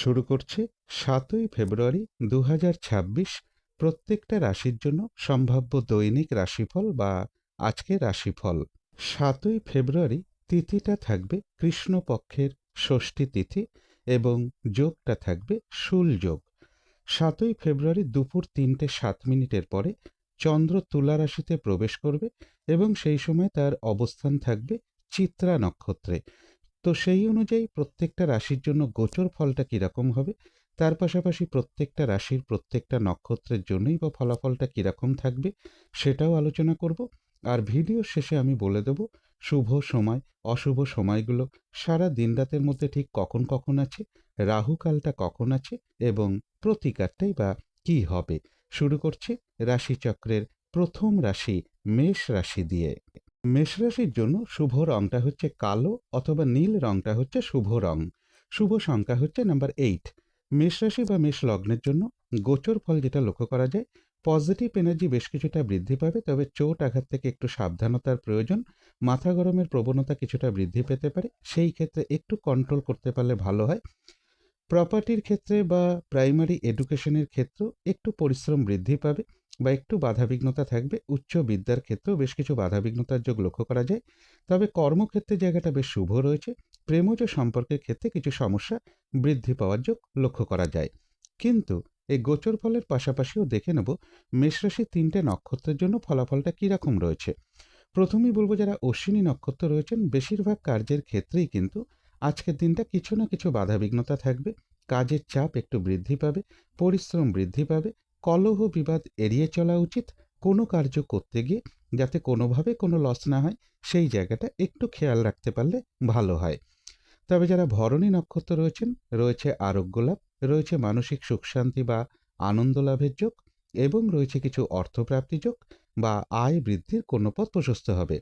শুরু করছে সাতই ফেব্রুয়ারি দু হাজার ছাব্বিশ প্রত্যেকটা রাশির জন্য সম্ভাব্য দৈনিক রাশিফল বা আজকের রাশিফল। সাতই ফেব্রুয়ারি তিথিটা থাকবে কৃষ্ণপক্ষের ষষ্ঠী তিথি এবং যোগটা থাকবে শুল যোগ। সাতই ফেব্রুয়ারি দুপুর তিনটে সাত মিনিটের পরে চন্দ্র তুলা রাশিতে প্রবেশ করবে এবং সেই সময় তার অবস্থান থাকবে চিত্রা নক্ষত্রে। তো সেই অনুযায়ী প্রত্যেকটা রাশির জন্য গোচর ফলটা কীরকম হবে? তার পাশাপাশি প্রত্যেকটা রাশির প্রত্যেকটা নক্ষত্রের জন্যই বা ফলাফলটা কীরকম থাকবে সেটাও আলোচনা করব। আর ভিডিও শেষে আমি বলে দেব, শুভ সময়, অশুভ সময়গুলো, সারা দিন রাতের মধ্যে ঠিক কখন কখন আছে, রাহুকালটা কখন আছে এবং প্রতিকারটাই বা কী হবে। শুরু করছি রাশিচক্রের প্রথম রাশি, মেষ রাশি দিয়ে। মেষ রাশির জন্য শুভ রংটা হচ্ছে কালো অথবা নীল রংটা হচ্ছে শুভ রং। শুভ সংখ্যা হচ্ছে নাম্বার এইট মেষ রাশি বা মেষ লগ্নের জন্য গোচর ফল যেটা লক্ষ্য করা যায় পজিটিভ এনার্জি বেশ কিছুটা বৃদ্ধি পাবে, তবে চোট আঘাত থেকে একটু সাবধানতার প্রয়োজন, মাথা গরমের প্রবণতা কিছুটা বৃদ্ধি পেতে পারে, সেই ক্ষেত্রে একটু কন্ট্রোল করতে পারলে ভালো হয়। প্রপার্টির ক্ষেত্রে বা প্রাইমারি এডুকেশনের ক্ষেত্রেও একটু পরিশ্রম বৃদ্ধি পাবে। বা একটু বাধাবিঘ্নতা থাকবে, উচ্চ বিদ্যার ক্ষেত্রেও বেশ কিছু বাধাবিঘ্নতার যোগ লক্ষ্য করা যায়। তবে কর্মক্ষেত্রে জায়গাটা বেশ শুভ রয়েছে। প্রেমজ সম্পর্কের ক্ষেত্রে কিছু সমস্যা বৃদ্ধি পাওয়ার যোগ লক্ষ্য করা যায়। কিন্তু এই গোচর ফলের পাশাপাশিও দেখে নেব মেষরাশি তিনটে নক্ষত্রের জন্য ফলাফলটা কীরকম রয়েছে। প্রথমেই বলব যারা অশ্বিনী নক্ষত্র রয়েছেন, বেশিরভাগ কার্যের ক্ষেত্রেই কিন্তু আজকের দিনটা কিছু না কিছু বাধাবিঘ্নতা থাকবে। কাজের চাপ একটু বৃদ্ধি পাবে, পরিশ্রম বৃদ্ধি পাবে কলহ বিবাদ এড়িয়ে চলা উচিত। কোনো কার্য করতে গিয়ে যাতে কোনোভাবে কোনো লস না হয়, সেই জায়গাটা একটু খেয়াল রাখতে পারলে ভালো হয়। তবে যারা ভরণী নক্ষত্র রয়েছেন, রয়েছে আরোগ্য লাভ, রয়েছে মানসিক সুখ শান্তি বা আনন্দ লাভের যোগ এবং রয়েছে কিছু অর্থপ্রাপ্তি যোগ বা আয় বৃদ্ধির কোনো পথ প্রশস্ত হবে।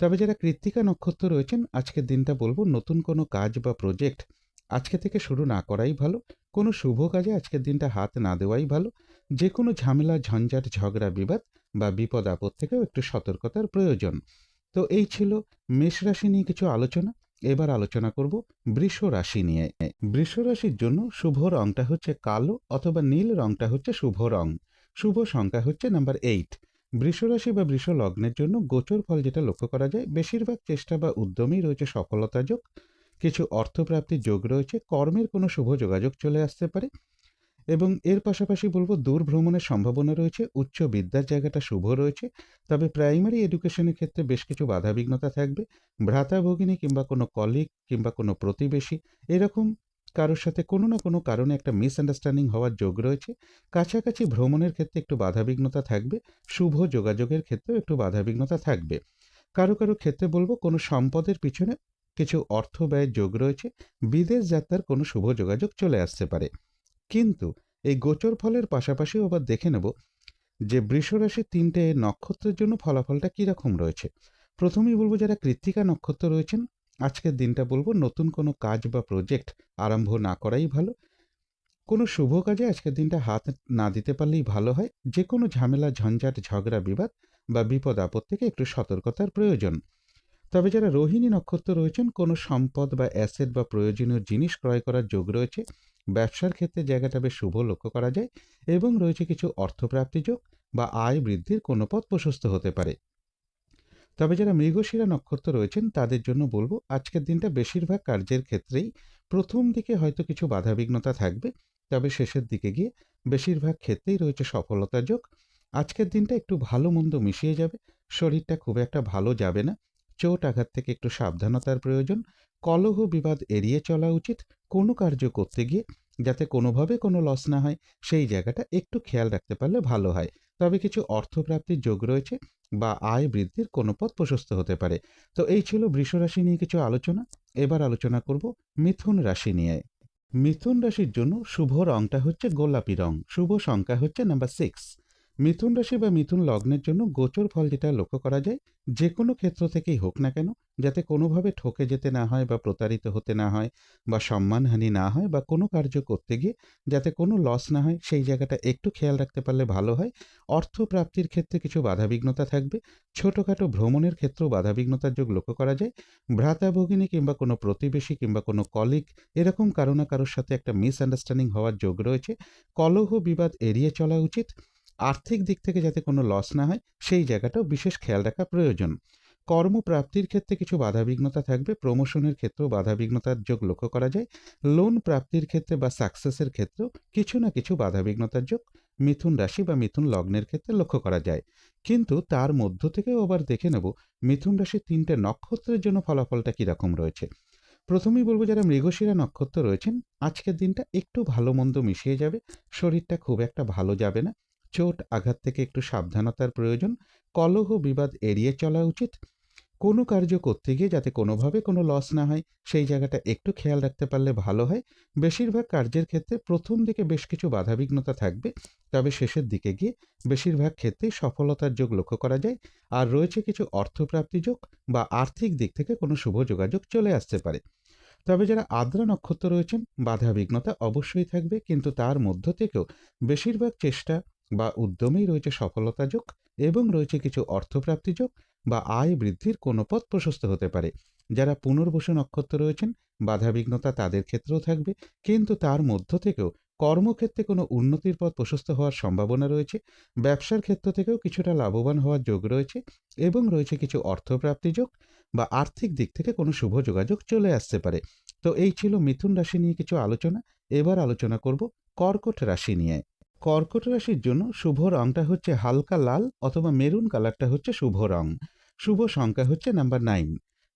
তবে যারা কৃত্তিকা নক্ষত্র রয়েছেন, আজকের দিনটা বলব নতুন কোনো কাজ বা প্রজেক্ট আজকে থেকে শুরু না করাই ভালো। কোনো শুভ কাজে আজকের দিনটা হাত না দেওয়াই ভালো। যে কোনো ঝামেলা, ঝঞ্ঝাট, ঝগড়া, বিবাদ বা বিপদ আপদ থেকেও একটু সতর্কতার প্রয়োজন। তো এই ছিল মেষ রাশি নিয়ে কিছু আলোচনা। এবার আলোচনা করব বৃষ রাশি নিয়ে। বৃষ রাশির জন্য শুভ রংটা হচ্ছে কালো অথবা নীল রংটা হচ্ছে শুভ রং। শুভ সংখ্যা হচ্ছে নাম্বার এইট। বৃষ রাশি বা বৃষ লগ্নের জন্য গোচর ফল যেটা লক্ষ্য করা যায়, বেশিরভাগ চেষ্টা বা উদ্যমেই রয়েছে সফলতা যোগ। কিছু অর্থপ্রাপ্তির যোগ রয়েছে, কর্মের কোনো শুভ যোগাযোগ চলে আসতে পারে। এবং এর পাশাপাশি বলব দূর ভ্রমণের সম্ভাবনা রয়েছে, উচ্চ বিদ্যার জায়গাটা শুভ রয়েছে, তবে প্রাইমারি এডুকেশনের ক্ষেত্রে বেশ কিছু বাধাবিঘ্নতা থাকবে। ভ্রাতা ভগিনী কিংবা কোনো কলিগ কিংবা কোনো প্রতিবেশী, এরকম কারোর সাথে কোনো না কোনো কারণে একটা মিসআন্ডারস্ট্যান্ডিং হওয়ার যোগ রয়েছে। কাছাকাছি ভ্রমণের ক্ষেত্রে একটু বাধাবিঘ্নতা থাকবে, শুভ যোগাযোগের ক্ষেত্রেও একটু বাধাবিঘ্নতা থাকবে। কারও কারও ক্ষেত্রে বলব কোনো সম্পদের পিছনে কিছু অর্থ ব্যয়ের যোগ রয়েছে, বিদেশ যাত্রার কোনো শুভ যোগাযোগ চলে আসতে পারে। কিন্তু এই গোচর ফলের পাশাপাশিও আবার দেখে নেব যে বৃষরাশির তিনটে নক্ষত্রের জন্য ফলাফলটা কীরকম রয়েছে। প্রথমেই বলব যারা কৃত্তিকা নক্ষত্র রয়েছেন, আজকের দিনটা বলব নতুন কোনো কাজ বা প্রজেক্ট আরম্ভ না করাই ভালো। কোনো শুভ কাজে আজকের দিনটা হাত না দিতে পারলেই ভালো হয়। যে কোনো ঝামেলা, ঝঞ্ঝাট, ঝগড়া, বিবাদ বা বিপদ আপদ থেকে একটু সতর্কতার প্রয়োজন। তবে যারা রোহিণী নক্ষত্র রয়েছেন, কোনো সম্পদ বা অ্যাসেট বা প্রয়োজনীয় জিনিস ক্রয় করার যোগ রয়েছে ব্যবসার ক্ষেত্রে জায়গাটা বেশ শুভ লক্ষ্য করা যায় এবং রয়েছে কিছু অর্থপ্রাপ্তি যোগ বা আয় বৃদ্ধির কোনো পথ প্রশস্ত হতে পারে। তবে যারা মৃগশিরা নক্ষত্র রয়েছেন, তাদের জন্য বলব আজকের দিনটা বেশিরভাগ কার্যের ক্ষেত্রেই প্রথম দিকে হয়তো কিছু বাধাবিঘ্নতা থাকবে, তবে শেষের দিকে গিয়ে বেশিরভাগ ক্ষেত্রেই রয়েছে সফলতা যোগ। আজকের দিনটা একটু ভালো মন্দ মিশিয়ে যাবে, শরীরটা খুব একটা ভালো যাবে না, চোট আঘাত থেকে একটু সাবধানতার প্রয়োজন কলহ বিবাদ এড়িয়ে চলা উচিত কোনো কার্য করতে গিয়ে, যাতে কোনোভাবে কোনো লস না হয়, সেই জায়গাটা একটু খেয়াল রাখতে পারলে ভালো হয়। তবে কিছু অর্থপ্রাপ্তির যোগ রয়েছে বা আয় বৃদ্ধির কোনো পথ প্রশস্ত হতে পারে। তো এই ছিল বৃষ রাশি নিয়ে কিছু আলোচনা। এবার আলোচনা করব মিথুন রাশি নিয়ে। মিথুন রাশির জন্য শুভ রংটা হচ্ছে গোলাপি রং। শুভ সংখ্যা হচ্ছে নাম্বার সিক্স মিথুন রাশি বা মিথুন লগ্নের জন্য গোচর ফল যেটা লক্ষ্য করা যায়, যে কোনো ক্ষেত্র থেকেই হোক না কেন, যাতে কোনোভাবে ঠকে যেতে না হয় বা প্রতারিত হতে না হয় বা সম্মানহানি না হয় বা কোনো কার্য করতে গিয়ে যাতে কোনো লস না হয়, সেই জায়গাটা একটু খেয়াল রাখতে পারলে ভালো হয়। অর্থ প্রাপ্তির ক্ষেত্রে কিছু বাধাবিঘ্নতা থাকবে, ছোটোখাটো ভ্রমণের ক্ষেত্রেও বাধাবিঘ্নতার যোগ লক্ষ্য করা যায়। ভ্রাতা ভগিনী কিংবা কোনো প্রতিবেশী কিংবা কোনো কলিগ এরকম কারও না কারোর সাথে একটা মিসআন্ডারস্ট্যান্ডিং হওয়ার যোগ রয়েছে। কলহ বিবাদ এড়িয়ে চলা উচিত। আর্থিক দিক থেকে যাতে কোনো লস না হয়, সেই জায়গাটাও বিশেষ খেয়াল রাখা প্রয়োজন। কর্মপ্রাপ্তির ক্ষেত্রে কিছু বাধাবিঘ্নতা থাকবে প্রমোশনের ক্ষেত্রেও বাধাবিঘ্নতার যোগ লক্ষ্য করা যায়। লোন প্রাপ্তির ক্ষেত্রে বা সাকসেসের ক্ষেত্রেও কিছু না কিছু বাধাবিঘ্নতার যোগ মিথুন রাশি বা মিথুন লগ্নের ক্ষেত্রে লক্ষ্য করা যায়। কিন্তু তার মধ্য থেকেও আবার দেখে নেব, মিথুন রাশির তিনটে নক্ষত্রের জন্য ফলাফলটা কীরকম রয়েছে। প্রথমেই বলব যারা মৃগশিরা নক্ষত্র রয়েছেন, আজকের দিনটা একটু ভালো মন্দ মিশিয়ে যাবে, শরীরটা খুব একটা ভালো যাবে না। চোট আঘাত থেকে একটু সাবধানতার প্রয়োজন। কলহ বিবাদ এড়িয়ে চলা উচিত। কোনো কার্য করতে গিয়ে যাতে কোনোভাবে কোনো লস না হয়, সেই জায়গাটা একটু খেয়াল রাখতে পারলে ভালো হয়। বেশিরভাগ কার্যের ক্ষেত্রে প্রথম দিকে বেশ কিছু বাধাবিঘ্নতা থাকবে, তবে শেষের দিকে গিয়ে বেশিরভাগ ক্ষেত্রেই সফলতার যোগ লক্ষ্য করা যায়। আর রয়েছে কিছু অর্থপ্রাপ্তি যোগ বা আর্থিক দিক থেকে কোনো শুভ যোগাযোগ চলে আসতে পারে। তবে যারা আদ্রা নক্ষত্র রয়েছেন বাধা বিঘ্নতা অবশ্যই থাকবে, কিন্তু তার মধ্য থেকেও বেশিরভাগ চেষ্টা বা উদ্যমেই রয়েছে সফলতা যোগ এবং রয়েছে কিছু অর্থপ্রাপ্তি যোগ বা আয় বৃদ্ধির কোনো পথ প্রশস্ত হতে পারে। যারা পুনর্বসু নক্ষত্র রয়েছেন, বাধাবিঘ্নতা তাদের ক্ষেত্রেও থাকবে, কিন্তু তার মধ্য থেকেও কর্মক্ষেত্রে কোনো উন্নতির পথ প্রশস্ত হওয়ার সম্ভাবনা রয়েছে, ব্যবসার ক্ষেত্র থেকেও কিছুটা লাভবান হওয়ার যোগ রয়েছে এবং রয়েছে কিছু অর্থপ্রাপ্তি যোগ বা আর্থিক দিক থেকে কোনো শুভ যোগাযোগ চলে আসতে পারে। তো এই ছিল মিথুন রাশি নিয়ে কিছু আলোচনা। এবার আলোচনা করব কর্কট রাশি নিয়ে। কর্কট রাশির জন্য শুভ রংটা হচ্ছে হালকা লাল অথবা মেরুন কালারটা হচ্ছে শুভ রং। শুভ সংখ্যা হচ্ছে নাম্বার নাইন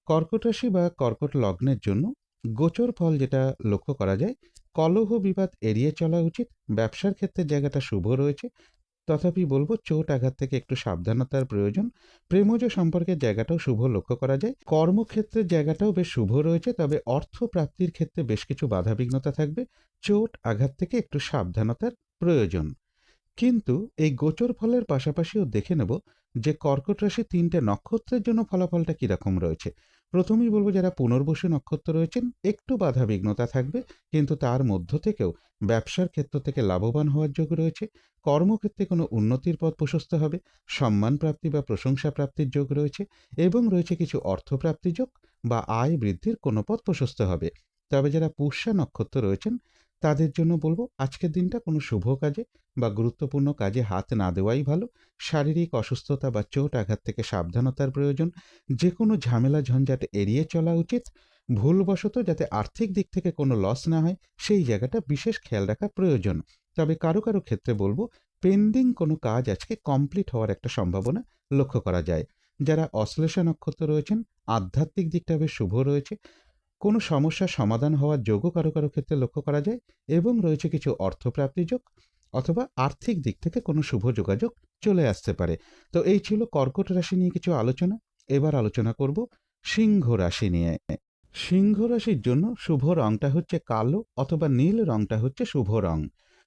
কর্কট রাশি বা কর্কট লগ্নের জন্য গোচর ফল যেটা লক্ষ্য করা যায়, কলহ বিবাদ এড়িয়ে চলা উচিত। ব্যবসার ক্ষেত্রে জায়গাটা শুভ রয়েছে। তথাপি বলব চোট আঘাত থেকে একটু সাবধানতার প্রয়োজন। প্রেমজ সম্পর্কের জায়গাটাও শুভ লক্ষ্য করা যায়। কর্মক্ষেত্রের জায়গাটাও বেশ শুভ রয়েছে, তবে অর্থ প্রাপ্তির ক্ষেত্রে বেশ কিছু বাধাবিঘ্নতা থাকবে। চোট আঘাত থেকে একটু সাবধানতার প্রয়োজন। কিন্তু এই গোচর ফলের পাশাপাশিও দেখে নেব যে কর্কট রাশি তিনটে নক্ষত্রের জন্য ফলাফলটা কীরকম রয়েছে। প্রথমেই বলব যারা পুনর্বসু নক্ষত্র রয়েছেন, একটু বাধা বিঘ্নতা থাকবে, কিন্তু তার মধ্য থেকেও ব্যবসার ক্ষেত্র থেকে লাভবান হওয়ার যোগ রয়েছে। কর্মক্ষেত্রে কোনো উন্নতির পথ প্রশস্ত হবে, সম্মান প্রাপ্তি বা প্রশংসা প্রাপ্তির যোগ রয়েছে এবং রয়েছে কিছু অর্থপ্রাপ্তি যোগ বা আয় বৃদ্ধির কোনো পথ প্রশস্ত হবে। তবে যারা পুষ্যা নক্ষত্র রয়েছেন তাদের জন্য বলব, আজকের দিনটা কোনো শুভ কাজে বা গুরুত্বপূর্ণ কাজে হাত না দেওয়াই ভালো। শারীরিক অসুস্থতা বা চোট আঘাত থেকে সাবধানতার প্রয়োজন। যে কোনো ঝামেলা ঝঞ্ঝাট এড়িয়ে চলা উচিত। ভুলবশত যাতে আর্থিক দিক থেকে কোনো লস না হয়, সেই জায়গাটা বিশেষ খেয়াল রাখা প্রয়োজন। তবে কারও কারও ক্ষেত্রে বলব পেন্ডিং কোনো কাজ আজকে কমপ্লিট হওয়ার একটা সম্ভাবনা লক্ষ্য করা যায়। যারা অশ্লেষা নক্ষত্র রয়েছেন, আধ্যাত্মিক দিকটা বেশ শুভ রয়েছে। কোনো সমস্যার সমাধান হওয়ার যোগও কারও কারও ক্ষেত্রে লক্ষ্য করা যায় এবং রয়েছে কিছু অর্থপ্রাপ্তি যোগ অথবা আর্থিক দিক থেকে কোনো শুভ যোগাযোগ চলে আসতে পারে। তো এই ছিল কর্কট রাশি নিয়ে কিছু আলোচনা। এবার আলোচনা করব সিংহ রাশি নিয়ে। সিংহ রাশির জন্য শুভ রংটা হচ্ছে কালো অথবা নীল রংটা হচ্ছে শুভ রং।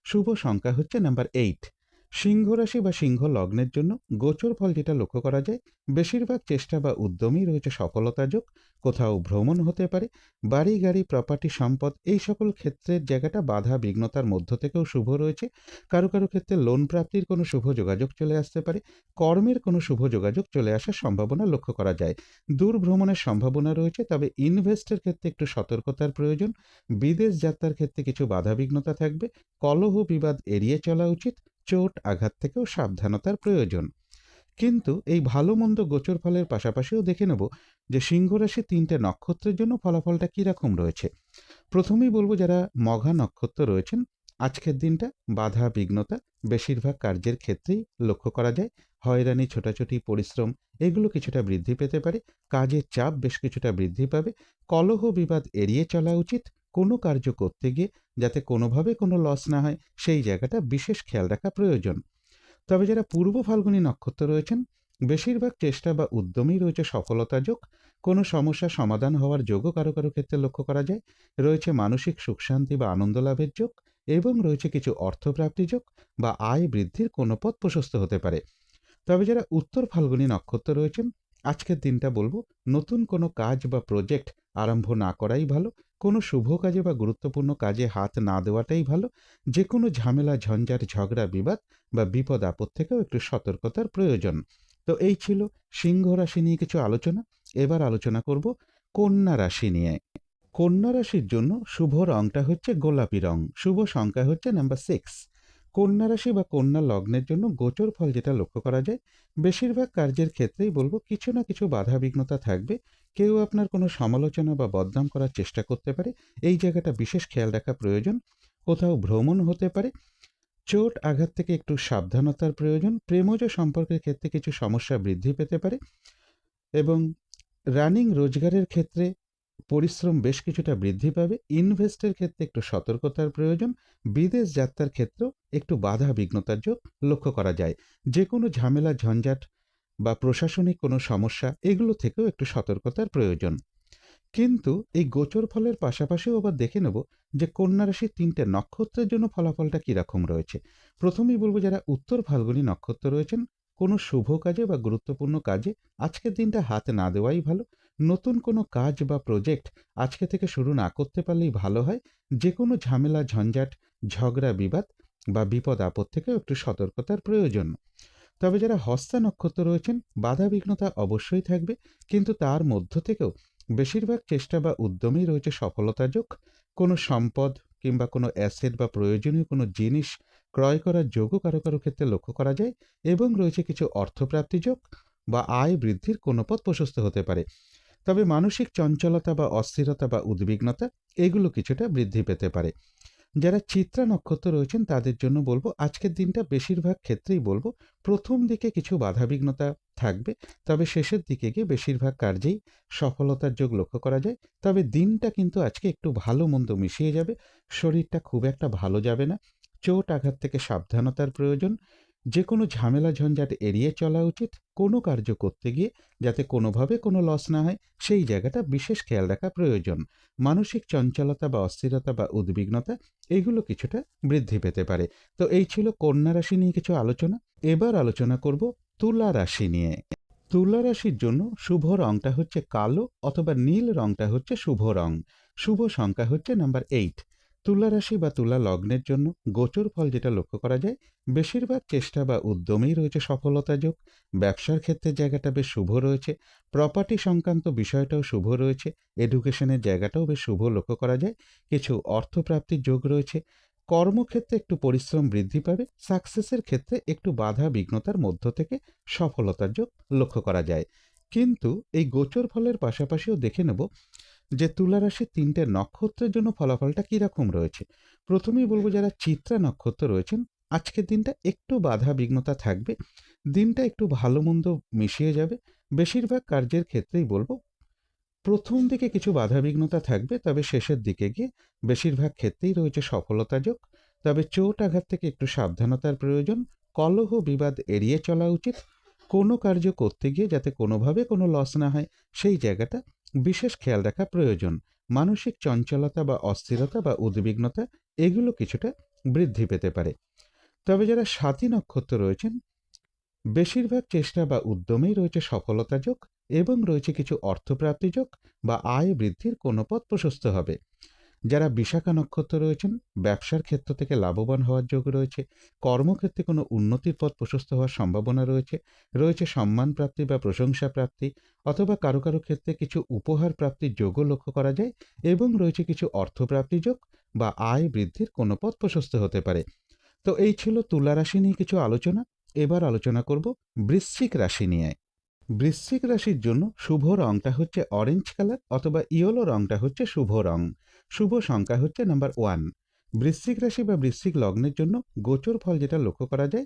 শুভ সংখ্যা হচ্ছে নাম্বার এইট সিংহ রাশি বা সিংহ লগ্নের জন্য গোচর ফল যেটা লক্ষ্য করা যায়, বেশিরভাগ চেষ্টা বা উদ্যমই রয়েছে সফলতা যোগ, কোথাও ভ্রমণ হতে পারে, বাড়ি, গাড়ি প্রপার্টি সম্পদ, এই সকল ক্ষেত্রের জায়গাটা বাধা বিঘ্নতার মধ্য থেকেও শুভ রয়েছে। কারও কারও ক্ষেত্রে লোন প্রাপ্তির কোনো শুভ যোগাযোগ চলে আসতে পারে, কর্মের কোনো শুভ যোগাযোগ চলে আসার সম্ভাবনা লক্ষ্য করা যায়। দূর ভ্রমণের সম্ভাবনা রয়েছে, তবে ইনভেস্টের ক্ষেত্রে একটু সতর্কতার প্রয়োজন। বিদেশ যাত্রার ক্ষেত্রে কিছু বাধা বিঘ্নতা থাকবে, কলহ বিবাদ এড়িয়ে চলা উচিত। চোট আঘাত থেকেও সাবধানতার প্রয়োজন। কিন্তু এই ভালো মন্দ গোচর ফলের পাশাপাশিও দেখে নেব যে সিংহ রাশি তিনটে নক্ষত্রের জন্য ফলাফলটা কীরকম রয়েছে। প্রথমেই বলব যারা মঘা নক্ষত্র রয়েছেন, আজকের দিনটা বাধা, বিঘ্নতা বেশিরভাগ কার্যের ক্ষেত্রেই লক্ষ্য করা যায়। হয়রানি, ছোটাছুটি, পরিশ্রম এগুলো কিছুটা বৃদ্ধি পেতে পারে। কাজের চাপ বেশ কিছুটা বৃদ্ধি পাবে। কলহ বিবাদ এড়িয়ে চলা উচিত। কোনো কার্য করতে গিয়ে যাতে কোনোভাবে কোনো লস না হয়, সেই জায়গাটা বিশেষ খেয়াল রাখা প্রয়োজন। তবে যারা পূর্ব ফাল্গুনী নক্ষত্র রয়েছেন, বেশিরভাগ চেষ্টা বা উদ্যমেই রয়েছে সফলতা যোগ। কোনো সমস্যা সমাধান হওয়ার যোগও কারও কারও ক্ষেত্রে লক্ষ্য করা যায়। রয়েছে মানসিক সুখ শান্তি বা আনন্দ লাভের যোগ এবং রয়েছে কিছু অর্থপ্রাপ্তি যোগ বা আয় বৃদ্ধির কোনো পথ প্রশস্ত হতে পারে। তবে যারা উত্তর ফাল্গুনী নক্ষত্র রয়েছেন, আজকের দিনটা বলব, নতুন কোনো কাজ বা প্রজেক্ট আরম্ভ না করাই ভালো। কোনো শুভ কাজে বা গুরুত্বপূর্ণ কাজে হাত না দেওয়াটাই ভালো। যে কোনো ঝামেলা, ঝঞ্ঝাট, ঝগড়া, বিবাদ বা বিপদ আপদ থেকেও একটু সতর্কতার প্রয়োজন। তো এই ছিল সিংহ রাশি নিয়ে কিছু আলোচনা। এবার আলোচনা করব কন্যা রাশি নিয়ে। কন্যা রাশির জন্য শুভ রংটা হচ্ছে গোলাপি রং। শুভ সংখ্যা হচ্ছে নাম্বার সিক্স কন্যা রাশি বা কন্যা লগ্নের জন্য গোচর ফল যেটা লক্ষ্য করা যায়, বেশিরভাগ কার্যের ক্ষেত্রেই বলব কিছু না কিছু বাধা বিঘ্নতা থাকবে। কেউ আপনার কোনো সমালোচনা বা বদনাম করার চেষ্টা করতে পারে, এই জায়গাটা বিশেষ খেয়াল রাখা প্রয়োজন। কোথাও ভ্রমণ হতে পারে, চোট আঘাত থেকে একটু সাবধানতার প্রয়োজন, প্রেমজ সম্পর্কের ক্ষেত্রে কিছু সমস্যা বৃদ্ধি পেতে পারে এবং রানিং রোজগারের ক্ষেত্রে পরিশ্রম বেশ কিছুটা বৃদ্ধি পাবে। ইনভেস্টের ক্ষেত্রে একটু সতর্কতার প্রয়োজন। বিদেশ যাত্রার ক্ষেত্রেও একটু বাধা বিঘ্নতার যোগ লক্ষ্য করা যায়। যে কোনো ঝামেলা, ঝঞ্ঝাট বা প্রশাসনিক কোনো সমস্যা, এগুলো থেকেও একটু সতর্কতার প্রয়োজন। কিন্তু এই গোচর ফলের পাশাপাশিও আবার দেখে নেব যে কন্যা রাশির তিনটে নক্ষত্রের জন্য ফলাফলটা কীরকম রয়েছে। প্রথমেই বলব যারা উত্তর ফাল্গুনী নক্ষত্র রয়েছেন, কোনো শুভ কাজে বা গুরুত্বপূর্ণ কাজে আজকের দিনটা হাতে না দেওয়াই ভালো। নতুন কোনো কাজ বা প্রজেক্ট আজকে থেকে শুরু না করতে পারলেই ভালো হয় যে কোনো ঝামেলা, ঝঞ্ঝাট, ঝগড়া, বিবাদ বা বিপদ আপদ থেকেও একটু সতর্কতার প্রয়োজন। তবে যারা হস্তা নক্ষত্র রয়েছেন, বাধা বিঘ্নতা অবশ্যই থাকবে, কিন্তু তার মধ্য থেকেও বেশিরভাগ চেষ্টা বা উদ্যমেই রয়েছে সফলতা যোগ। কোনো সম্পদ কিংবা কোনো অ্যাসেট বা প্রয়োজনীয় কোনো জিনিস ক্রয় করার যোগও কারও কারও ক্ষেত্রে লক্ষ্য করা যায়, এবং রয়েছে কিছু অর্থপ্রাপ্তি যোগ বা আয় বৃদ্ধির কোনো পথ প্রশস্ত হতে পারে। তবে মানসিক চঞ্চলতা বা অস্থিরতা বা উদ্বিগ্নতা, এগুলো কিছুটা বৃদ্ধি পেতে পারে। যারা চিত্রা নক্ষত্র রয়েছেন, তাদের জন্য বলব আজকের দিনটা বেশিরভাগ ক্ষেত্রেই বলব প্রথম দিকে কিছু বাধাবিঘ্নতা থাকবে, তবে শেষের দিকে গিয়ে বেশিরভাগ কার্যেই সফলতার যোগ লক্ষ্য করা যায়। তবে দিনটা কিন্তু আজকে একটু ভালো মন্দ মিশিয়ে যাবে, শরীরটা খুব একটা ভালো যাবে না। চোট আঘাত থেকে সাবধানতার প্রয়োজন যে কোনো ঝামেলা ঝঞ্ঝাট এড়িয়ে চলা উচিত, কোনো কার্য করতে গিয়ে যাতে কোনোভাবে কোনো লস না হয়, সেই জায়গাটা বিশেষ খেয়াল রাখা প্রয়োজন। মানসিক চঞ্চলতা বা অস্থিরতা বা উদ্বিগ্নতা, এগুলো কিছুটা বৃদ্ধি পেতে পারে। তো এই ছিল কন্যা রাশি নিয়ে কিছু আলোচনা। এবার আলোচনা করব তুলা রাশি নিয়ে। তুলা রাশির জন্য শুভ রংটা হচ্ছে কালো অথবা নীল রংটা হচ্ছে শুভ রং। শুভ সংখ্যা হচ্ছে নাম্বার এইট তুলা রাশি বা তুলা লগ্নের জন্য গোচর ফল যেটা লক্ষ্য করা যায়, বেশিরভাগ চেষ্টা বা উদ্যমেই রয়েছে সফলতা যোগ। ব্যবসার ক্ষেত্রে জায়গাটা বেশ শুভ রয়েছে। প্রপার্টি সংক্রান্ত বিষয়টাও শুভ রয়েছে। এডুকেশনের জায়গাটাও বেশ শুভ লক্ষ্য করা যায়। কিছু অর্থপ্রাপ্তির যোগ রয়েছে। কর্মক্ষেত্রে একটু পরিশ্রম বৃদ্ধি পাবে। সাকসেসের ক্ষেত্রে একটু বাধা বিঘ্নতার মধ্য থেকে সফলতার যোগ লক্ষ্য করা যায়। কিন্তু এই গোচর ফলের পাশাপাশিও দেখে নেব যে তুলা রাশির তিনটে নক্ষত্রের জন্য ফলাফলটা কীরকম রয়েছে? প্রথমেই বলব যারা চিত্রা নক্ষত্র রয়েছেন, আজকের দিনটা একটু বাধা বিঘ্নতা থাকবে, দিনটা একটু ভালো মন্দ মিশিয়ে যাবে। বেশিরভাগ কার্যের ক্ষেত্রেই বলব, প্রথম দিকে কিছু বাধা বিঘ্নতা থাকবে, তবে শেষের দিকে গিয়ে বেশিরভাগ ক্ষেত্রেই রয়েছে সফলতা যোগ। তবে চোট আঘাত থেকে একটু সাবধানতার প্রয়োজন, কলহ বিবাদ এড়িয়ে চলা উচিত। কোনো কার্য করতে গিয়ে যাতে কোনোভাবে কোনো লস না হয়, সেই জায়গাটা বিশেষ খেয়াল রাখা প্রয়োজন। মানসিক চঞ্চলতা বা অস্থিরতা বা উদ্বিগ্নতা, এগুলো কিছুটা বৃদ্ধি পেতে পারে। তবে যারা সাতী নক্ষত্র রয়েছেন, বেশিরভাগ চেষ্টা বা উদ্যমেই রয়েছে সফলতা যোগ এবং রয়েছে কিছু অর্থপ্রাপ্তি যোগ বা আয় বৃদ্ধির কোনো পথ প্রশস্ত হবে। যারা বিশাখা নক্ষত্র রয়েছেন, ব্যবসার ক্ষেত্র থেকে লাভবান হওয়ার যোগ রয়েছে, কর্মক্ষেত্রে কোনো উন্নতির পথ প্রশস্ত হওয়ার সম্ভাবনা রয়েছে রয়েছে সম্মান প্রাপ্তি বা প্রশংসা প্রাপ্তি অথবা কারও কারও ক্ষেত্রে কিছু উপহার প্রাপ্তির যোগও লক্ষ্য করা যায় এবং রয়েছে কিছু অর্থপ্রাপ্তি যোগ বা আয় বৃদ্ধির কোনো পথ প্রশস্ত হতে পারে। তো এই ছিল তুলা রাশি নিয়ে কিছু আলোচনা। এবার আলোচনা করব বৃশ্চিক রাশি নিয়ে। বৃশ্চিক রাশির জন্য শুভ রংটা হচ্ছে অরেঞ্জ কালার অথবা ইয়েলো রংটা হচ্ছে শুভ রং। শুভ সংখ্যা হচ্ছে নাম্বার ওয়ান। বৃশ্চিক রাশি বা বৃশ্চিক লগ্নের জন্য গোচর ফল যেটা লক্ষ্য করা যায়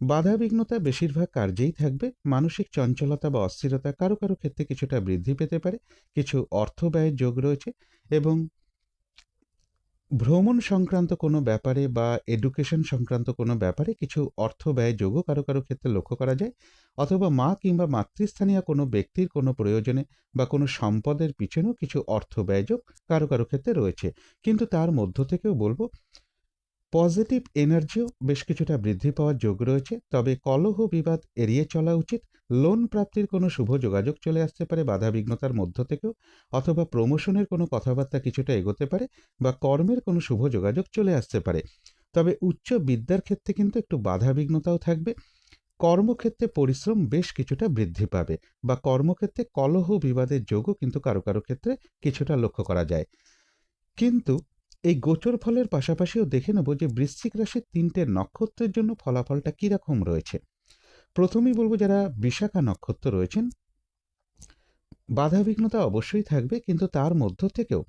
বাধা বিঘ্নতা বেশিরভাগ কার্যেই থাকবে। মানসিক চঞ্চলতা বা অস্থিরতা কারও কারও ক্ষেত্রে কিছুটা বৃদ্ধি পেতে পারে, কিছু অর্থ ব্যয়ের যোগ রয়েছে এবং ভ্রমণ সংক্রান্ত কোনো ব্যাপারে বা এডুকেশন সংক্রান্ত কোনো ব্যাপারে কিছু অর্থ, ব্যয়, যোগও কারও কারও ক্ষেত্রে লক্ষ্য করা যায়? অথবা মা কিংবা মাতৃস্থানীয় কোনো ব্যক্তির কোনো প্রয়োজনে বা কোনো সম্পদের পিছনেও কিছু অর্থ ব্যয়যোগ কারও কারও ক্ষেত্রে রয়েছে। কিন্তু তার মধ্য থেকেও বলব পজিটিভ এনার্জিও বেশ কিছুটা বৃদ্ধি পাওয়ার যোগ রয়েছে, তবে কলহ বিবাদ এড়িয়ে চলা উচিত। লোন প্রাপ্তির কোনো শুভ যোগাযোগ চলে আসতে পারে বাধাবিঘ্নতার মধ্য থেকেও, অথবা প্রমোশনের কোনো কথাবার্তা কিছুটা এগোতে পারে বা কর্মের কোনো শুভ যোগাযোগ চলে আসতে পারে। তবে উচ্চ বিদ্যার ক্ষেত্রে কিন্তু একটু বাধাবিঘ্নতাও থাকবে। কর্মক্ষেত্রে পরিশ্রম বেশ কিছুটা বৃদ্ধি পাবে বা কর্মক্ষেত্রে কলহ বিবাদের যোগও কিন্তু কারও কারও ক্ষেত্রে কিছুটা লক্ষ্য করা যায়। কিন্তু এই গোচর ফলের পাশাপাশিও দেখে নেব যে বৃশ্চিক রাশির তিনটে নক্ষত্রের জন্য ফলাফলটা কীরকম রয়েছে। প্রথমেই বলব যারা বিশাখা নক্ষত্র রয়েছেন, বাধাবিঘ্নতা অবশ্যই থাকবে, কিন্তু তার মধ্য থেকেও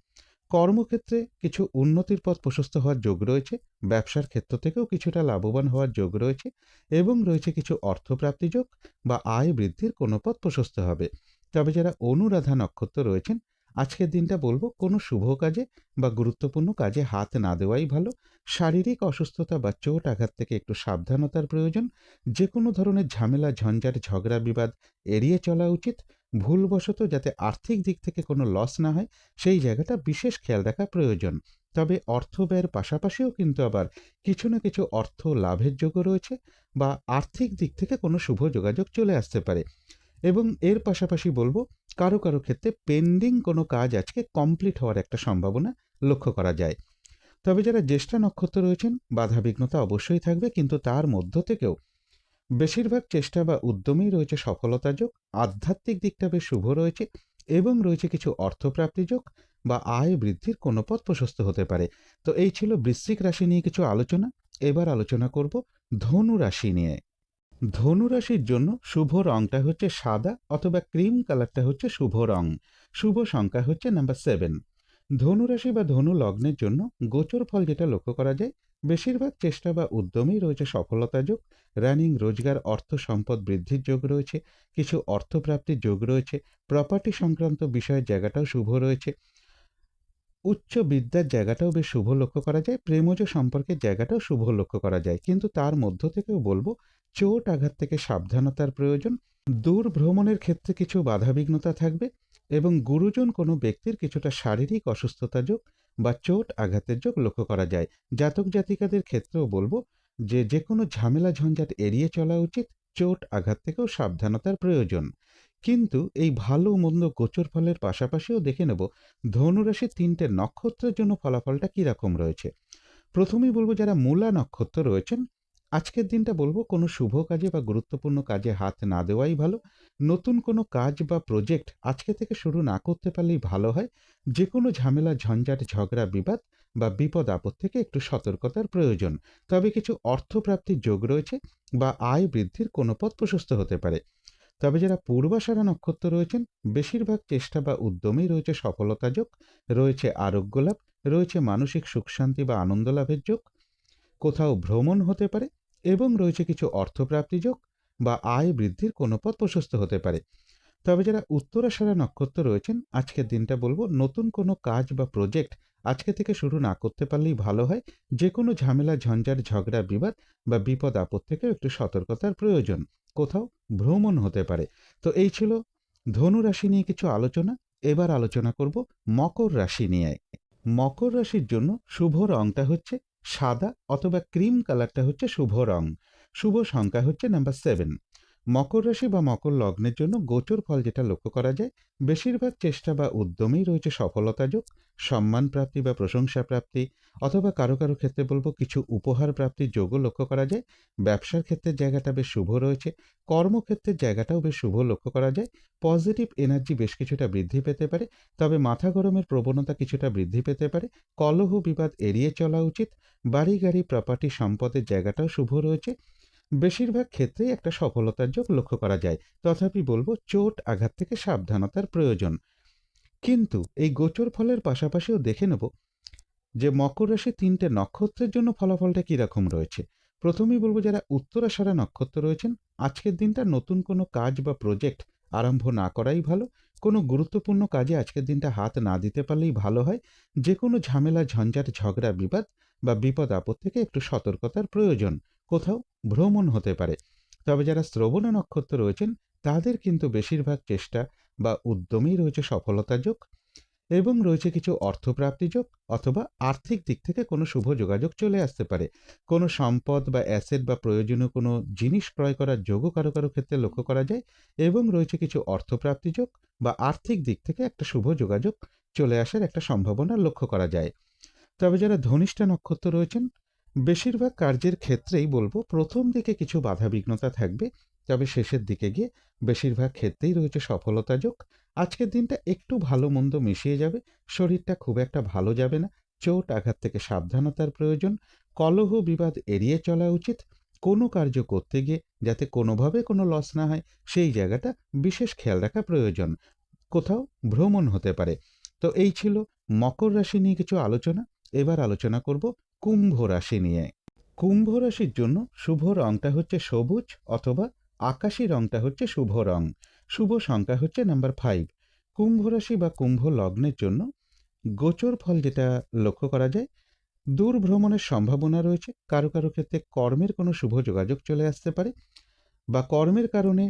কর্মক্ষেত্রে কিছু উন্নতির পথ প্রশস্ত হওয়ার যোগ রয়েছে, ব্যবসার ক্ষেত্র থেকেও কিছুটা লাভবান হওয়ার যোগ রয়েছে এবং রয়েছে কিছু অর্থপ্রাপ্তি যোগ বা আয় বৃদ্ধির কোনো পথ প্রশস্ত হবে। তবে যারা অনুরাধা নক্ষত্র রয়েছেন আজকের দিনটা বলব কোনো শুভ কাজে বা গুরুত্বপূর্ণ কাজে হাত না দেওয়াই ভালো। শারীরিক অসুস্থতা বা চোট আঘাত থেকে একটু সাবধানতার প্রয়োজন। যে কোনো ধরনের ঝামেলা, ঝঞ্ঝাট, ঝগড়া, বিবাদ এড়িয়ে চলা উচিত। ভুলবশত যাতে আর্থিক দিক থেকে কোনো লস না হয়, সেই জায়গাটা বিশেষ খেয়াল রাখা প্রয়োজন। তবে অর্থ ব্যয়ের পাশাপাশিও কিন্তু আবার কিছু না কিছু অর্থ লাভের যোগও রয়েছে বা আর্থিক দিক থেকে কোনো শুভ যোগাযোগ চলে আসতে পারে। এবং এর পাশাপাশি বলব কারও কারও ক্ষেত্রে পেন্ডিং কোনো কাজ আজকে কমপ্লিট হওয়ার একটা সম্ভাবনা লক্ষ্য করা যায়। তবে যারা জ্যেষ্ঠা নক্ষত্র রয়েছেন বাধাবিঘ্নতা অবশ্যই থাকবে, কিন্তু তার মধ্য থেকেও বেশিরভাগ চেষ্টা বা উদ্যমেই রয়েছে সফলতা যোগ, আধ্যাত্মিক দিকটা বেশ শুভ রয়েছে এবং রয়েছে কিছু অর্থপ্রাপ্তি যোগ বা আয় বৃদ্ধির কোনো পথ প্রশস্ত হতে পারে। তো এই ছিল বৃশ্চিক রাশি নিয়ে কিছু আলোচনা। এবার আলোচনা করব ধনু রাশি নিয়ে। ধনু রাশির জন্য শুভ রংটা হচ্ছে সাদা অথবা ক্রিম কালারটা হচ্ছে শুভ রং। শুভ সংখ্যা হচ্ছে নাম্বার সেভেন ধনুরাশি বা ধনু লগ্নের জন্য গোচর ফল যেটা লক্ষ্য করা যায়, বেশিরভাগ চেষ্টা বা উদ্যমেই রয়েছে সফলতা যোগ রানিং রোজগার, অর্থ সম্পদ বৃদ্ধির যোগ রয়েছে, কিছু অর্থপ্রাপ্তির যোগ রয়েছে প্রপার্টি সংক্রান্ত বিষয়ের জায়গাটাও শুভ রয়েছে। উচ্চ বিদ্যার জায়গাটাও বেশ শুভ লক্ষ্য করা যায়, প্রেমজ সম্পর্কের জায়গাটাও শুভ লক্ষ্য করা যায়। কিন্তু তার মধ্য থেকেও বলব চোট, আঘাত থেকে সাবধানতার প্রয়োজন দূর ভ্রমণের ক্ষেত্রে কিছু বাধাবিঘ্নতা থাকবে এবং গুরুজন কোনো ব্যক্তির কিছুটা শারীরিক অসুস্থতা যোগ বা চোট, আঘাতের যোগ লক্ষ্য করা যায়। জাতক জাতিকাদের ক্ষেত্রেও বলব যে যে কোনো ঝামেলা ঝঞ্ঝাট এড়িয়ে চলা উচিত, চোট, আঘাত থেকেও সাবধানতার প্রয়োজন। কিন্তু এই ভালো মন্দ গোচর ফলের পাশাপাশিও দেখে নেব ধনুরাশির তিনটে নক্ষত্রের জন্য ফলাফলটা কীরকম রয়েছে। প্রথমেই বলব যারা মূলা নক্ষত্র রয়েছেন আজকের দিনটা বলব কোনো শুভ কাজে বা গুরুত্বপূর্ণ কাজে হাত না দেওয়াই ভালো। নতুন কোনো কাজ বা প্রজেক্ট আজকে থেকে শুরু না করতে পারলেই ভালো হয়। যে কোনো ঝামেলা, ঝঞ্ঝাট, ঝগড়া, বিবাদ বা বিপদ আপদ থেকে একটু সতর্কতার প্রয়োজন। তবে কিছু অর্থপ্রাপ্তির যোগ রয়েছে বা আয় বৃদ্ধির কোনো পথ প্রশস্ত হতে পারে। তবে যারা পূর্বাশারা নক্ষত্র রয়েছেন, বেশিরভাগ চেষ্টা বা উদ্যমেই রয়েছে সফলতা যোগ, রয়েছে আরোগ্য লাভ, রয়েছে মানসিক সুখ শান্তি বা আনন্দ লাভের যোগ কোথাও ভ্রমণ হতে পারে এবং রয়েছে কিছু অর্থপ্রাপ্তি যোগ বা আয় বৃদ্ধির কোনো পথ প্রশস্ত হতে পারে। তবে যারা উত্তরাশারা নক্ষত্র রয়েছেন, আজকের দিনটা বলব নতুন কোনো কাজ বা প্রজেক্ট আজকে থেকে শুরু না করতে পারলেই ভালো হয়। যে কোনো ঝামেলা, ঝঞ্ঝাট, ঝগড়া, বিবাদ বা বিপদ আপদ থেকেও একটু সতর্কতার প্রয়োজন। কোথাও ভ্রমণ হতে পারে। তো এই ছিল ধনু রাশি নিয়ে কিছু আলোচনা। এবার আলোচনা করব মকর রাশি নিয়ে। মকর রাশির জন্য শুভ রংটা হচ্ছে সাদা অথবা ক্রিম কালারটা হচ্ছে শুভ রং। শুভ সংখ্যা হচ্ছে নাম্বার সেভেন। মকর রাশি বা মকর লগ্নের জন্য গোচর ফল যেটা লক্ষ্য করা যায়, বেশিরভাগ চেষ্টা বা উদ্যমেই রয়েছে সফলতা যোগ সম্মান প্রাপ্তি বা প্রশংসা প্রাপ্তি অথবা কারও কারও ক্ষেত্রে বলব কিছু উপহার প্রাপ্তির যোগও লক্ষ্য করা যায়। ব্যবসার ক্ষেত্রের জায়গাটা বেশ শুভ রয়েছে কর্মক্ষেত্রের জায়গাটাও বেশ শুভ লক্ষ্য করা যায়। পজিটিভ এনার্জি বেশ কিছুটা বৃদ্ধি পেতে পারে, তবে মাথা গরমের প্রবণতা কিছুটা বৃদ্ধি পেতে পারে। কলহ বিবাদ এড়িয়ে চলা উচিত, বাড়ি গাড়ি প্রপার্টি সম্পদের জায়গাটাও শুভ রয়েছে। বেশিরভাগ ক্ষেত্রেই একটা সফলতার যোগ লক্ষ্য করা যায়। তথাপি বলব, চোট আঘাত থেকে সাবধানতার প্রয়োজন। কিন্তু এই গোচর ফলের পাশাপাশিও দেখে নেব যে মকর রাশি তিনটে নক্ষত্রের জন্য ফলাফলটা কীরকম রয়েছে। প্রথমেই বলব, যারা উত্তরাষাঢ়া নক্ষত্র রয়েছেন, আজকের দিনটা নতুন কোনো কাজ বা প্রজেক্ট আরম্ভ না করাই ভালো। কোনো গুরুত্বপূর্ণ কাজে আজকের দিনটা হাত না দিতে পারলেই ভালো হয়। যে কোনো ঝামেলা, ঝঞ্ঝাট, ঝগড়া, বিবাদ বা বিপদ আপদ থেকে একটু সতর্কতার প্রয়োজন। কোথাও ভ্রমণ হতে পারে। তবে যারা শ্রবণ নক্ষত্র রয়েছেন, তাদের কিন্তু বেশিরভাগ চেষ্টা বা উদ্যমেই রয়েছে সফলতা যোগ এবং রয়েছে কিছু অর্থপ্রাপ্তি যোগ অথবা আর্থিক দিক থেকে কোনো শুভ যোগাযোগ চলে আসতে পারে। কোনো সম্পদ বা অ্যাসেট বা প্রয়োজনীয় কোনো জিনিস ক্রয় করার যোগও কারও কারও ক্ষেত্রে লক্ষ্য করা যায় এবং রয়েছে কিছু অর্থপ্রাপ্তি যোগ বা আর্থিক দিক থেকে একটা শুভ যোগাযোগ চলে আসার একটা সম্ভাবনা লক্ষ্য করা যায়। তবে যারা ধনিষ্ঠা নক্ষত্র রয়েছেন বেশিরভাগ কার্যের ক্ষেত্রেই বলব প্রথম দিকে কিছু বাধা বিঘ্নতা থাকবে, তবে শেষের দিকে গিয়ে বেশিরভাগ ক্ষেত্রেই রয়েছে সফলতা যোগ। আজকের দিনটা একটু ভালো মন্দ মিশিয়ে যাবে, শরীরটা খুব একটা ভালো যাবে না, চোট আঘাত থেকে সাবধানতার প্রয়োজন, কলহ বিবাদ এড়িয়ে চলা উচিত, কোনো কার্য করতে গিয়ে যাতে কোনোভাবে কোনো লস না হয়, সেই জায়গাটা বিশেষ খেয়াল রাখা প্রয়োজন, কোথাও ভ্রমণ হতে পারে। তো এই ছিল মকর রাশি নিয়ে কিছু আলোচনা, এবার আলোচনা করব কুম্ভ রাশি নিয়ে। কুম্ভ রাশির জন্য শুভ রংটা হচ্ছে সবুজ অথবা আকাশি রংটা হচ্ছে শুভ রং। শুভ সংখ্যা হচ্ছে নাম্বার ফাইভ কুম্ভ রাশি বা কুম্ভ লগ্নের জন্য গোচর ফল যেটা লক্ষ্য করা যায় দূর ভ্রমণের সম্ভাবনা রয়েছে। কারও কারও ক্ষেত্রে কর্মের কোনো শুভ যোগাযোগ চলে আসতে পারে বা কর্মের কারণে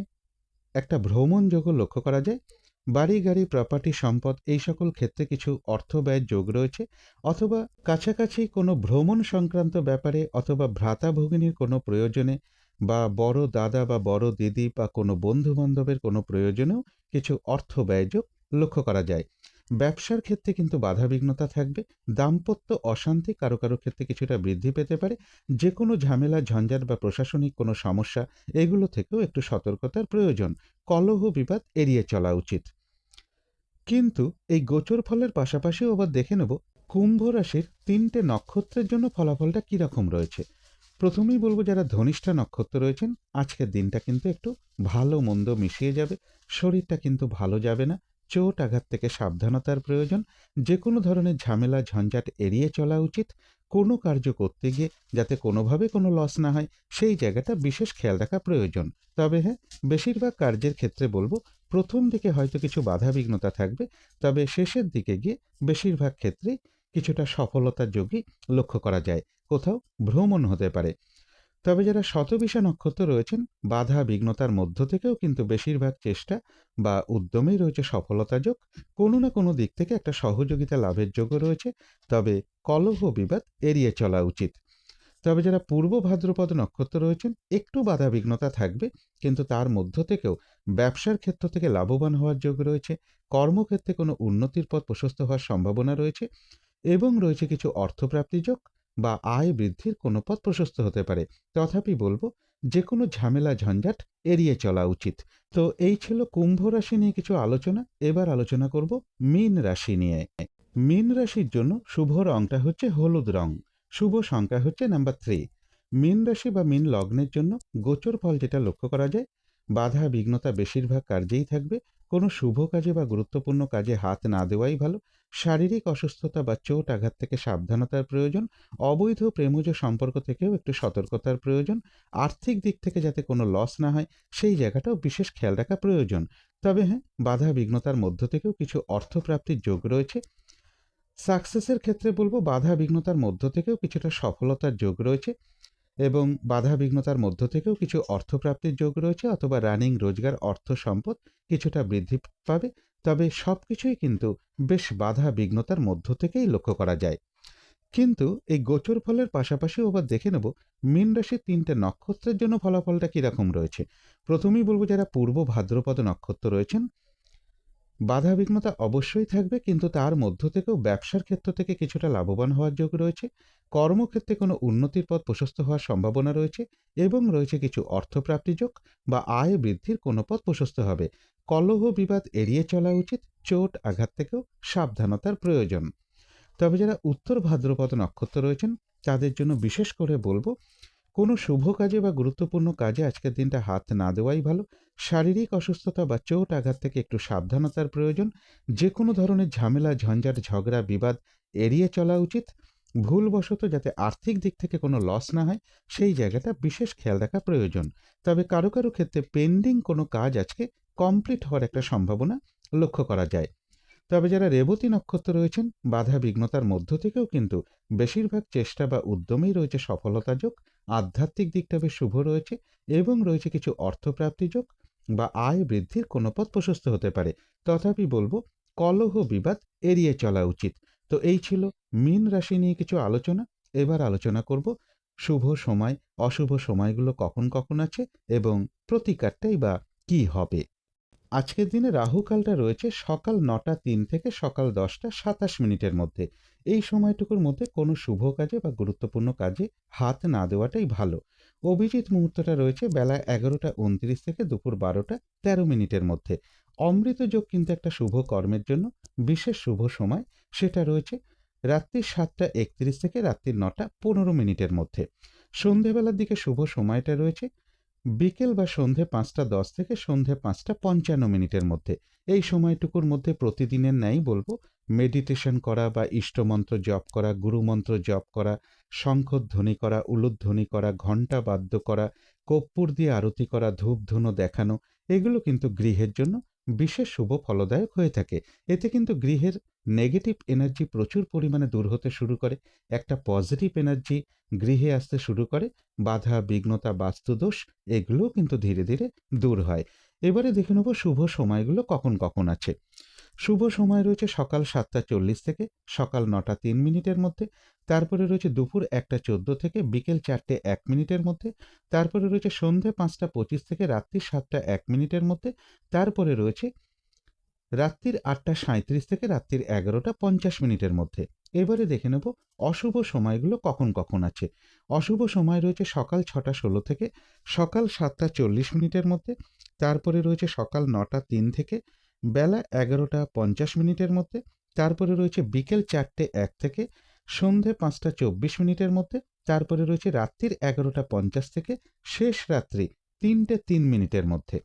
একটা ভ্রমণ যোগও লক্ষ্য করা যায়। বাড়ি, গাড়ি প্রপার্টি সম্পদ এই সকল ক্ষেত্রে কিছু অর্থ ব্যয়ের যোগ রয়েছে অথবা কাছাকাছি কোনো ভ্রমণ সংক্রান্ত ব্যাপারে অথবা ভ্রাতা ভগিনীর কোনো প্রয়োজনে বা বড় দাদা বা বড় দিদি বা কোনো বন্ধু বান্ধবের কোনো প্রয়োজনেও কিছু অর্থ ব্যয়যোগ লক্ষ্য করা যায়। ব্যবসার ক্ষেত্রে কিন্তু বাধাবিঘ্নতা থাকবে, দাম্পত্য অশান্তি কারও কারও ক্ষেত্রে কিছুটা বৃদ্ধি পেতে পারে যে কোনো ঝামেলা, ঝঞ্ঝাট বা প্রশাসনিক কোনো সমস্যা এগুলো থেকেও একটু সতর্কতার প্রয়োজন। কলহ বিবাদ এড়িয়ে চলা উচিত। কিন্তু এই গোচর ফলের পাশাপাশিও আবার দেখে নেব কুম্ভ রাশির তিনটে নক্ষত্রের জন্য ফলাফলটা কীরকম রয়েছে। প্রথমেই বলব যারা ধনিষ্ঠা নক্ষত্র রয়েছেন, আজকের দিনটা কিন্তু একটু ভালো মন্দ মিশিয়ে যাবে, শরীরটা কিন্তু ভালো যাবে না, চোট আঘাত থেকে সাবধানতার প্রয়োজন যে কোনো ধরনের ঝামেলা ঝঞ্ঝাট এড়িয়ে চলা উচিত, কোনো কার্য করতে গিয়ে যাতে কোনোভাবে কোনো লস না হয়, সেই জায়গাটা বিশেষ খেয়াল রাখা প্রয়োজন। তবে হ্যাঁ বেশিরভাগ কার্যের ক্ষেত্রে বলব প্রথম দিকে হয়তো কিছু বাধা বিঘ্নতা থাকবে, তবে শেষের দিকে গিয়ে বেশিরভাগ ক্ষেত্রেই কিছুটা সফলতার যোগী লক্ষ্য করা যায়। কোথাও ভ্রমণ হতে পারে। তবে যারা শতবিশা নক্ষত্র রয়েছেন বাধা বিঘ্নতার মধ্য থেকেও কিন্তু বেশিরভাগ চেষ্টা বা উদ্যমেই রয়েছে সফলতা যোগ। কোনো না কোনো দিক থেকে একটা সহযোগিতা লাভের যোগও রয়েছে, তবে কলহ বিবাদ এড়িয়ে চলা উচিত। তবে যারা পূর্ব ভাদ্রপদ নক্ষত্র রয়েছেন, একটু বাধা বিঘ্নতা থাকবে, কিন্তু তার মধ্য থেকেও ব্যবসার ক্ষেত্র থেকে লাভবান হওয়ার যোগ রয়েছে, কর্মক্ষেত্রে কোনো উন্নতির পথ প্রশস্ত হওয়ার সম্ভাবনা রয়েছে এবং রয়েছে কিছু অর্থপ্রাপ্তি যোগ বা আয় বৃদ্ধির কোনো পথ প্রশস্ত হতে পারে। তথাপি বলব যে কোনো ঝামেলা ঝঞ্ঝাট এড়িয়ে চলা উচিত। তো এই ছিল কুম্ভ রাশি নিয়ে কিছু আলোচনা। এবার আলোচনা করব মীন রাশি নিয়ে। মীন রাশির জন্য শুভ রংটা হচ্ছে হলুদ রং। শুভ সংখ্যা হচ্ছে নাম্বার থ্রি মীন রাশি বা মীন লগ্নের জন্য গোচর ফল যেটা লক্ষ্য করা যায়, বাধা, বিঘ্নতা বেশিরভাগ কার্যেই থাকবে। কোনো শুভ কাজে বা গুরুত্বপূর্ণ কাজে হাত না দেওয়াই ভালো। শারীরিক অসুস্থতা বা চোট আঘাত থেকে সাবধানতার প্রয়োজন। অবৈধ প্রেমজ সম্পর্ক থেকেও একটু সতর্কতার প্রয়োজন। আর্থিক দিক থেকে যাতে কোনো লস না হয়, সেই জায়গাটাও বিশেষ খেয়াল রাখা প্রয়োজন। তবে হ্যাঁ বাধা, বিঘ্নতার মধ্য থেকেও কিছু অর্থপ্রাপ্তির যোগ রয়েছে। সাকসেসের ক্ষেত্রে বলব বাধা বিঘ্নতার মধ্য থেকেও কিছুটা সফলতার যোগ রয়েছে এবং বাধা বিঘ্নতার মধ্য থেকেও কিছু অর্থপ্রাপ্তির যোগ রয়েছে অথবা রানিং রোজগার, অর্থ সম্পদ কিছুটা বৃদ্ধি পাবে। তবে সব কিছুই কিন্তু বেশ বাধা বিঘ্নতার মধ্য থেকেই লক্ষ্য করা যায়। কিন্তু এই গোচর ফলের পাশাপাশি আবার দেখে নেব মীন রাশির তিনটে নক্ষত্রের জন্য ফলাফলটা কীরকম রয়েছে। প্রথমেই বলব যারা পূর্ব ভাদ্রপদ নক্ষত্র রয়েছেন বাধা বিঘ্নতা অবশ্যই থাকবে, কিন্তু তার মধ্য থেকেও ব্যবসার ক্ষেত্র থেকে কিছুটা লাভবান হওয়ার যোগ রয়েছে, কর্মক্ষেত্রে কোনো উন্নতির পথ প্রশস্ত হওয়ার সম্ভাবনা রয়েছে এবং রয়েছে কিছু অর্থপ্রাপ্তি যোগ বা আয় বৃদ্ধির কোনো পথ প্রশস্ত হবে। কলহ বিবাদ এড়িয়ে চলা উচিত, চোট আঘাত থেকেও সাবধানতার প্রয়োজন। তবে যারা উত্তর ভাদ্রপদ নক্ষত্র রয়েছেন, তাদের জন্য বিশেষ করে বলব কোনো শুভ কাজে বা গুরুত্বপূর্ণ কাজে আজকের দিনটা হাত না দেওয়াই ভালো। শারীরিক অসুস্থতা বা চোট আঘাত থেকে একটু সাবধানতার প্রয়োজন। যে কোনো ধরনের ঝামেলা, ঝঞ্ঝাট, ঝগড়া, বিবাদ এড়িয়ে চলা উচিত। ভুলবশত যাতে আর্থিক দিক থেকে কোনো লস না হয়, সেই জায়গাটা বিশেষ খেয়াল রাখা প্রয়োজন। তবে কারও কারও ক্ষেত্রে পেন্ডিং কোনো কাজ আজকে কমপ্লিট হওয়ার একটা সম্ভাবনা লক্ষ্য করা যায়। তবে যারা রেবতী নক্ষত্র রয়েছেন, বাধা বিঘ্নতার মধ্য থেকেও কিন্তু বেশিরভাগ চেষ্টা বা উদ্যমেই রয়েছে সফলতা যোগ। আধ্যাত্মিক দিকটা বেশ শুভ রয়েছে এবং রয়েছে কিছু অর্থপ্রাপ্তি যোগ বা আয় বৃদ্ধির কোনো পথ প্রশস্ত হতে পারে। তথাপি বলব, কলহ বিবাদ এড়িয়ে চলা উচিত। তো এই ছিল মিন রাশি নিয়ে কিছু আলোচনা। এবার আলোচনা করব, শুভ সময়, অশুভ সময়গুলো কখন কখন আছে এবং প্রতিকারটাই বা কি হবে? আজকের দিনে রাহুকালটা রয়েছে সকাল নটা তিন থেকে সকাল দশটা সাতাশ মিনিটের মধ্যে। এই সময়টুকুর মধ্যে কোনো শুভ কাজে বা গুরুত্বপূর্ণ কাজে হাত না দেওয়াটাই ভালো। অভিজিৎ মুহূর্তটা রয়েছে বেলা এগারোটা উনত্রিশ থেকে দুপুর বারোটা তেরো মিনিটের মধ্যে। অমৃত যোগ কিন্তু একটা শুভ কর্মের জন্য বিশেষ শুভ সময়। সেটা রয়েছে রাত্রি সাতটা একত্রিশ থেকে রাত্রি নটা পনেরো মিনিটের মধ্যে। সন্ধেবেলার দিকে শুভ সময়টা রয়েছে বিকেল বা সন্ধে পাঁচটা দশ থেকে সন্ধে পাঁচটা পঞ্চান্ন মিনিটের মধ্যে। এই সময়টুকুর মধ্যে প্রতিদিনের ন্যায় বলব মেডিটেশন করা বা ইষ্টমন্ত্র জপ করা, গুরুমন্ত্র জপ করা, শঙ্খধ্বনি করা, উলুধ্বনি করা, ঘণ্টা বাদ্য করা, কর্পূর দিয়ে আরতি করা, ধূপধুনো দেখানো, এগুলো কিন্তু গৃহের জন্য বিশেষ শুভ ফলদায়ক হয়ে থাকে। এতে কিন্তু গৃহের নেগেটিভ এনার্জি প্রচুর পরিমাণে দূর হতে শুরু করে। একটা পজিটিভ এনার্জি গৃহে আসতে শুরু করে, বাধা, বিঘ্নতা, বাস্তুদোষ, এগুলোও কিন্তু ধীরে ধীরে দূর হয়। এবারে দেখে নেব শুভ সময়গুলো কখন কখন আছে। শুভ সময় রয়েছে সকাল সাতটা চল্লিশ থেকে, সকাল নটা তিন মিনিটের মধ্যে, তারপরে রয়েছে দুপুর একটা চোদ্দ থেকে, বিকেল চারটে এক মিনিটের মধ্যে, তারপরে রয়েছে সন্ধে পাঁচটা পঁচিশ থেকে, রাত্রি সাতটা এক মিনিটের মধ্যে, তারপরে রয়েছে রাত্রির আটটা সাঁত্রিশ থেকে রাত্রির এগারোটা পঞ্চাশ মিনিটের মধ্যে। এবারে দেখে নেব অশুভ সময়গুলো কখন কখন আছে। অশুভ সময় রয়েছে সকাল ছটা ষোলো থেকে সকাল সাতটা চল্লিশ মিনিটের মধ্যে, তারপরে রয়েছে সকাল নটা তিন থেকে, বেলা এগারোটা পঞ্চাশ মিনিটের মধ্যে, তারপরে রয়েছে বিকেল চারটে এক থেকে, সন্ধে পাঁচটা চব্বিশ মিনিটের মধ্যে, তারপরে রয়েছে রাত্রির এগারোটা পঞ্চাশ থেকে শেষ রাত্রি তিনটে তিন মিনিটের মধ্যে।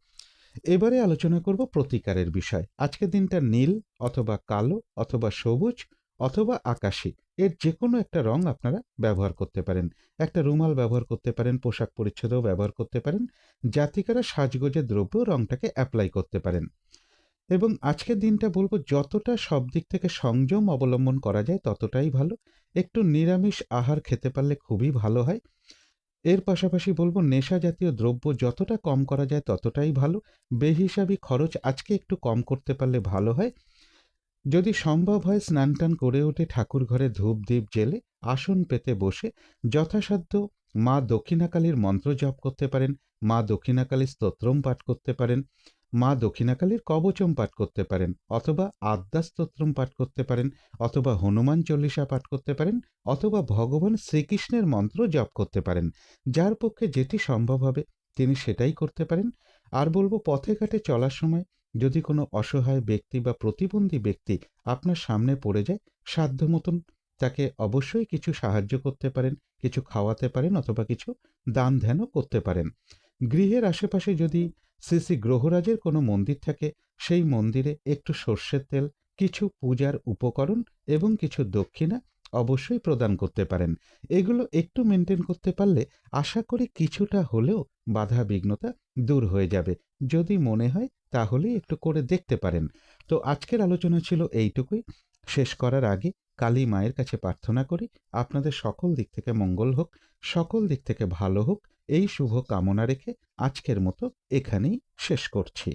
এবারে আলোচনা করব প্রতিকারের বিষয়। আজকের দিনটা নীল অথবা কালো অথবা সবুজ অথবা আকাশি, এর যে কোনো একটা রং আপনারা ব্যবহার করতে পারেন। একটা রুমাল ব্যবহার করতে পারেন, পোশাক পরিচ্ছদও ব্যবহার করতে পারেন, জাতিকারা সাজগোজের দ্রব্য রংটাকে অ্যাপ্লাই করতে পারেন। এবং আজকের দিনটা বলব যতটা সব দিক থেকে সংযম অবলম্বন করা যায় ততটাই ভালো। একটু নিরামিষ আহার খেতে পারলে খুবই ভালো হয়। এর পাশাপাশি বলব, নেশা জাতীয় দ্রব্য যতটা কম করা যায় ততটাই ভালো। বেহিসাবি খরচ আজকে একটু কম করতে পারলে ভালো হয়। যদি সম্ভব হয় স্নান টান করে ওঠে ঠাকুর ঘরে ধূপ দ্বীপ জেলে আসন পেতে বসে যথাসাধ্য মা দক্ষিণাকালীর মন্ত্র জপ করতে পারেন, মা দক্ষিণাকালীর স্তোত্রম পাঠ করতে পারেন। মা দক্ষিণাকালীর কবচম পাঠ করতে পারেন, অথবা আদ্যাস্তোত্রম পাঠ করতে পারেন, অথবা হনুমান চল্লিশা পাঠ করতে পারেন, অথবা ভগবান শ্রীকৃষ্ণের মন্ত্র জপ করতে পারেন। যার পক্ষে যেটি সম্ভব হবে, তিনি সেটাই করতে পারেন। আর বলব, পথে ঘাটে চলার সময় যদি কোনো অসহায় ব্যক্তি বা প্রতিবন্ধী ব্যক্তি আপনার সামনে পড়ে যায়, সাধ্য মতন তাকে অবশ্যই কিছু সাহায্য করতে পারেন, কিছু খাওয়াতে পারেন, অথবা কিছু দান ধ্যানও করতে পারেন। গৃহের আশেপাশে যদি শ্রী গ্রহরাজের কোনো মন্দির থাকে সেই মন্দিরে একটু সর্ষের তেল, কিছু পূজার উপকরণ এবং কিছু দক্ষিণা অবশ্যই প্রদান করতে পারেন। এগুলো একটু মেনটেন করতে পারলে আশা করি কিছুটা হলেও বাধা বিঘ্নতা দূর হয়ে যাবে। যদি মনে হয় তাহলেই একটু করে দেখতে পারেন। তো আজকের আলোচনা ছিল এইটুকুই। শেষ করার আগে কালী মায়ের কাছে প্রার্থনা করি। আপনাদের সকল দিক থেকে মঙ্গল হোক, সকল দিক থেকে ভালো হোক। এই শুভ কামনা রেখে আজকের মতো এখানেই শেষ করছি।